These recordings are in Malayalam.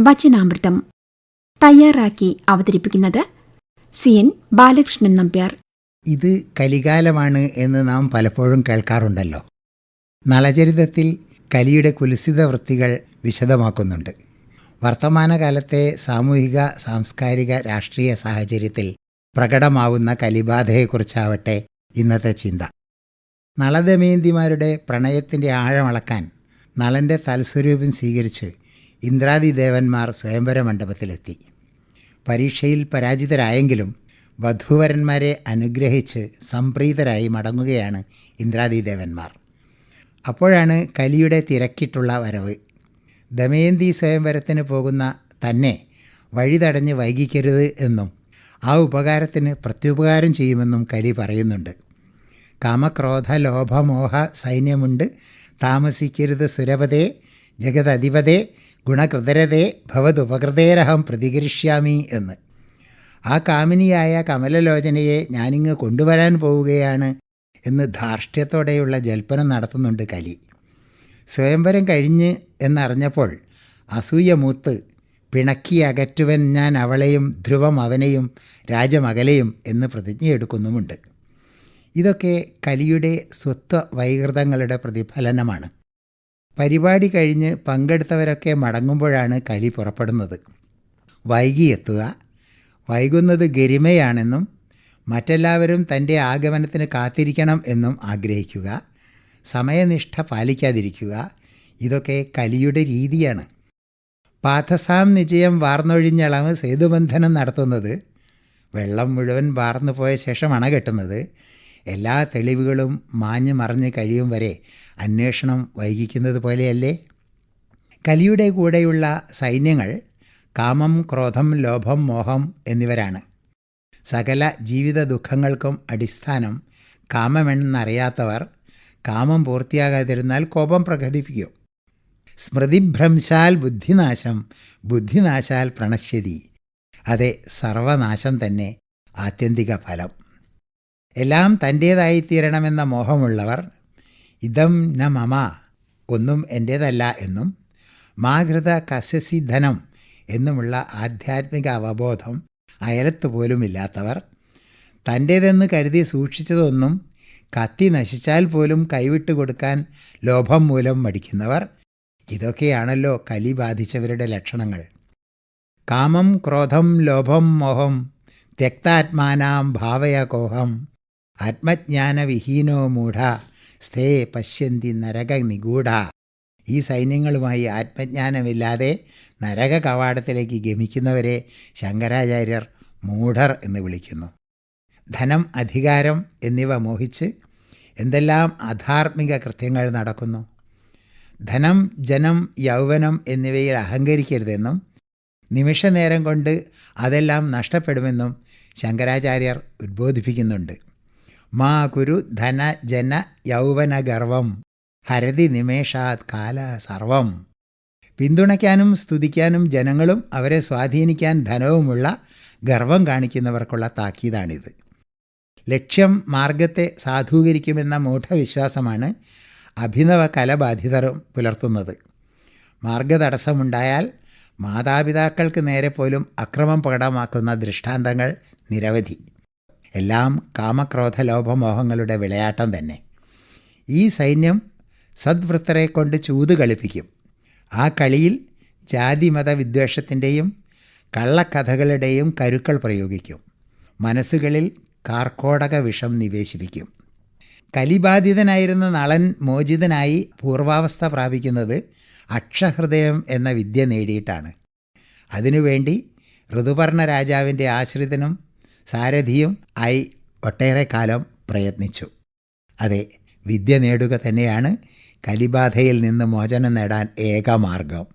വചനാമൃതം തയ്യാറാക്കി അവതരിപ്പിക്കുന്നത് സി എൻ ബാലകൃഷ്ണൻ നമ്പ്യാർ. ഇത് കലികാലമാണ് എന്ന് നാം പലപ്പോഴും കേൾക്കാറുണ്ടല്ലോ. നളചരിതത്തിൽ കലിയുടെ കുലുസിത വൃത്തികൾ വിശദമാക്കുന്നുണ്ട്. വർത്തമാനകാലത്തെ സാമൂഹിക സാംസ്കാരിക രാഷ്ട്രീയ സാഹചര്യത്തിൽ പ്രകടമാവുന്ന കലിബാധയെക്കുറിച്ചാവട്ടെ ഇന്നത്തെ ചിന്ത. നളദമയന്തിമാരുടെ പ്രണയത്തിന്റെ ആഴമളക്കാൻ നളന്റെ തൽസ്വരൂപം സ്വീകരിച്ച് ഇന്ദ്രാദി ദേവന്മാർ സ്വയംവര മണ്ഡപത്തിലെത്തി. പരീക്ഷയിൽ പരാജിതരായെങ്കിലും വധൂവരന്മാരെ അനുഗ്രഹിച്ച് സംപ്രീതരായി മടങ്ങുകയാണ് ഇന്ദ്രാദി ദേവന്മാർ അപ്പോഴാണ് കലിയുടെ തിരക്കിട്ടുള്ള വരവ്. ദമയന്തി സ്വയംവരത്തിന് പോകുന്ന തന്നെ വഴി തടഞ്ഞ് വൈകിക്കരുത് എന്നും ആ ഉപകാരത്തിന് പ്രത്യുപകാരം ചെയ്യുമെന്നും കലി പറയുന്നുണ്ട്. കാമക്രോധ ലോഭമോഹ സൈന്യമുണ്ട്. താമസിക്കരുത് സുരപതേ ജഗതധിപതേ ഗുണകൃതരതേ ഭവതുപകൃതേരഹം പ്രതികരിഷ്യാമി എന്ന്. ആ കാമിനിയായ കമലലോചനയെ ഞാനിങ്ങ് കൊണ്ടുവരാൻ പോവുകയാണ് എന്ന് ധാർഷ്ട്യത്തോടെയുള്ള ജൽപ്പനം നടത്തുന്നുണ്ട് കലി. സ്വയംവരം കഴിഞ്ഞ് എന്നറിഞ്ഞപ്പോൾ അസൂയ മൂത്ത് പിണക്കി അകറ്റുവൻ ഞാൻ അവളെയും ധ്രുവം അവനെയും രാജമകലെയും എന്ന് പ്രതിജ്ഞയെടുക്കുന്നുമുണ്ട് ഇതൊക്കെ കലിയുടെ സ്വത്വ വൈകൃതങ്ങളുടെ പ്രതിഫലനമാണ്. പരിപാടി കഴിഞ്ഞ് പങ്കെടുത്തവരൊക്കെ മടങ്ങുമ്പോഴാണ് കലി പുറപ്പെടുന്നത്. വൈകിയെത്തുക വൈകുന്നത് ഗരിമയാണെന്നും മറ്റെല്ലാവരും തന്റെ ആഗമനത്തിന് കാത്തിരിക്കണം എന്നും ആഗ്രഹിക്കുക. സമയനിഷ്ഠ പാലിക്കാതിരിക്കുക. ഇതൊക്കെ കലിയുടെ രീതിയാണ്. പാഥസാം നിജയം വാർന്നൊഴിഞ്ഞളവ് സേതുബന്ധനം നടത്തുന്നത്. വെള്ളം മുഴുവൻ വാർന്നു പോയ ശേഷം അണകെട്ടുന്നത് എല്ലാ തെളിവുകളും മാഞ്ഞു മറിഞ്ഞ് കഴിയും വരെ അന്വേഷണം വൈകിക്കുന്നത് പോലെയല്ലേ? കലിയുടെ കൂടെയുള്ള സൈന്യങ്ങൾ കാമം ക്രോധം ലോഭം മോഹം എന്നിവരാണ്. സകല ജീവിത ദുഃഖങ്ങൾക്കും അടിസ്ഥാനം കാമമെന്നറിയാത്തവർ കാമം പൂർത്തിയാകാതിരുന്നാൽ കോപം പ്രകടിപ്പിക്കും. സ്മൃതിഭ്രംശാൽ ബുദ്ധിനാശം ബുദ്ധിനാശാൽ പ്രണശ്യതി. അതെ സർവനാശം തന്നെ ആത്യന്തിക ഫലം. എല്ലാം തന്റേതായിത്തീരണമെന്ന മോഹമുള്ളവർ ഇതം ന മമ ഒന്നും എന്റേതല്ല എന്നും മാകൃത കസ്യസി ധനം എന്നുമുള്ള ആധ്യാത്മിക അവബോധം അയലത്ത് പോലും ഇല്ലാത്തവർ തന്റേതെന്ന് കരുതി സൂക്ഷിച്ചതൊന്നും കത്തി നശിച്ചാൽ പോലും കൈവിട്ട് കൊടുക്കാൻ ലോഭം മൂലം മടിക്കുന്നവർ ഇതൊക്കെയാണല്ലോ കലി ബാധിച്ചവരുടെ ലക്ഷണങ്ങൾ. കാമം ക്രോധം ലോഭം മോഹം തെക്താത്മാനാം ഭാവയകോഹം ആത്മജ്ഞാനവിഹീനോ മൂഢ സ്ഥേ പശ്യന്തി നരക നിഗൂഢ. ഈ സൈന്യങ്ങളുമായി ആത്മജ്ഞാനമില്ലാതെ നരക കവാടത്തിലേക്ക് ഗമിക്കുന്നവരെ ശങ്കരാചാര്യർ മൂഢർ എന്ന് വിളിക്കുന്നു. ധനം അധികാരം എന്നിവ മോഹിച്ച് എന്തെല്ലാം അധാർമിക കൃത്യങ്ങൾ നടക്കുന്നു? ധനം ജനം യൗവനം എന്നിവയിൽ അഹങ്കരിക്കരുതെന്നും നിമിഷനേരം കൊണ്ട് അതെല്ലാം നഷ്ടപ്പെടുമെന്നും ശങ്കരാചാര്യർ ഉദ്ബോധിപ്പിക്കുന്നുണ്ട് മാ കുരു ധന ജന യൗവനഗർവം ഹരതി നിമേഷാത് കാല സർവം. പിന്തുണയ്ക്കാനും സ്തുതിക്കാനും ജനങ്ങളും അവരെ സ്വാധീനിക്കാൻ ധനവുമുള്ള ഗർവം കാണിക്കുന്നവർക്കുള്ള താക്കീതാണിത്. ലക്ഷ്യം മാർഗത്തെ സാധൂകരിക്കുമെന്ന മൂഢവിശ്വാസമാണ് അഭിനവ കലബാധിതരും പുലർത്തുന്നത്. മാർഗതടസ്സമുണ്ടായാൽ മാതാപിതാക്കൾക്ക് നേരെ പോലും അക്രമം പ്രകടമാക്കുന്ന ദൃഷ്ടാന്തങ്ങൾ നിരവധി. എല്ലാം കാമക്രോധ ലോഭമോഹങ്ങളുടെ വിളയാട്ടം തന്നെ. ഈ സൈന്യം സദ്വൃത്തരെ കൊണ്ട് ചൂത് കളിപ്പിക്കും. ആ കളിയിൽ ജാതിമത വിദ്വേഷത്തിന്റെയും കള്ളക്കഥകളുടെയും കരുക്കൾ പ്രയോഗിക്കും. മനസ്സുകളിൽ കാർക്കോടക വിഷം നിവേശിപ്പിക്കും. കലിബാധിതനായിരുന്ന നളൻ മോചിതനായി പൂർവാവസ്ഥ പ്രാപിക്കുന്നത് അക്ഷഹൃദയം എന്ന വിദ്യ നേടിയിട്ടാണ്. അതിനുവേണ്ടി ഋതുപർണ രാജാവിന്റെ ആശ്രിതനും സാരഥിയും ആയി ഒട്ടേറെ കാലം പ്രയത്നിച്ചു. അതെ വിദ്യ നേടുക തന്നെയാണ് കലിബാധയിൽ നിന്ന് മോചനം നേടാൻ ഏക മാർഗം.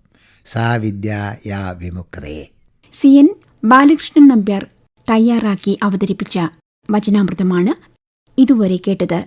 സാ വിദ്യ യാ വിമുക്തയെ സി എൻ ബാലകൃഷ്ണൻ നമ്പ്യാർ തയ്യാറാക്കി അവതരിപ്പിച്ച വചനാമൃതമാണ് ഇതുവരെ കേട്ടത്.